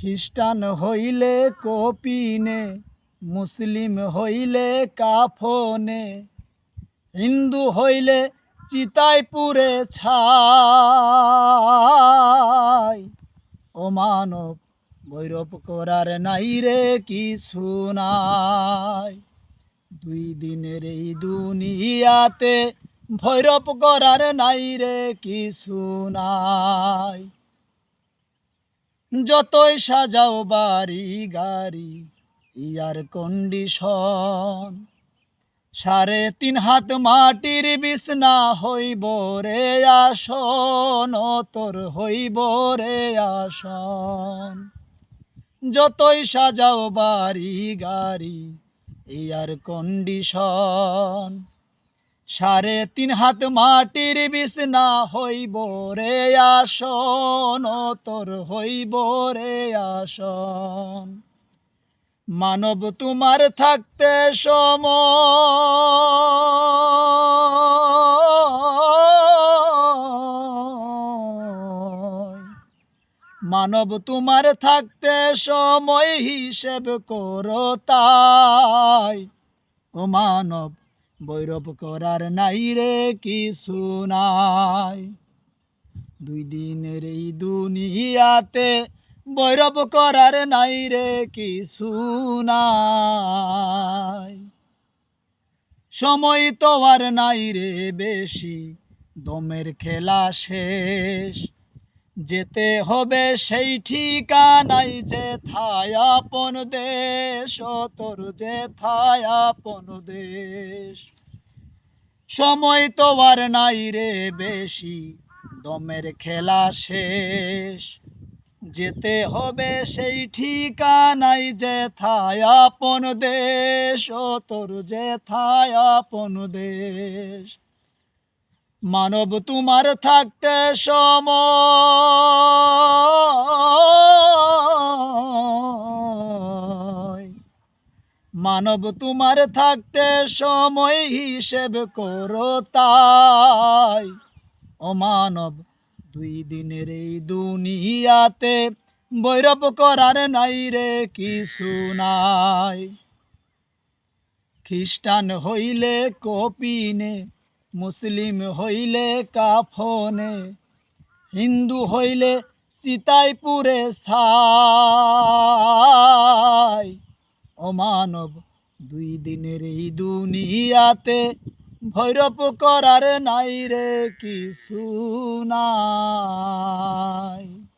খ্রিস্টান হইলে কপিনে, মুসলিম হইলে কাফনে, হিন্দু হইলে চিতায় পুরে ছাই। ও মানব বৈরব করার নাই রে কিছু নাই। দুই দিনের এই দুনিয়াতে ভৈরব করার নাই রে কিছু নাই। যতই সাজাও বাড়ি গাড়ি, ইয়ার কন্ডিশন সাড়ে তিন হাত মাটির বিছনা হইব রে আসন তোর হইব রে আসন। যতই সাজাও বাড়ি গাড়ি, ইয়ার কন্ডিশন সাড়ে তিন হাত মাটির বিছনা হইব রে আসন তোর হইব রে আসন। মানব তোমার থাকতে সময় মানব তোমার থাকতে সময় হিসেব করো তাই। ও মানব বৈরব করার নাই রে কিছু নাই। দুই দিনের এই দুনিয়াতে বৈরব করার নাই রে কিছু নাই। সময় তো আর নাই রে বেশি, দমের খেলা শেষ। যেতে হবে সেই ঠিকানাই যে থায় আপন দেশ, তোর যে থায় আপন দেশ। সময় তো আর নাই রে বেশি, দমের খেলা শেষ। যেতে হবে সেই ঠিকানাই যে থায় আপন দেশ, তোর যে থায় আপন দেশ। মানব তোমার থাকতে সময় মানব তোমার থাকতে সময় হিসেব করো তাই। ও মানব দুই দিনের এই দুনিয়াতে বৈরব করার নাই রে কিছু নাই। খ্রিস্টান হইলে কপিনে মুসলিম হইলে কাফনে, হিন্দু হইলে চিতায় পুরে ছাই। ও মানব, দুই দিনের এই দুনিয়াতে ভৈরব করার নাই রে কিছু নাই।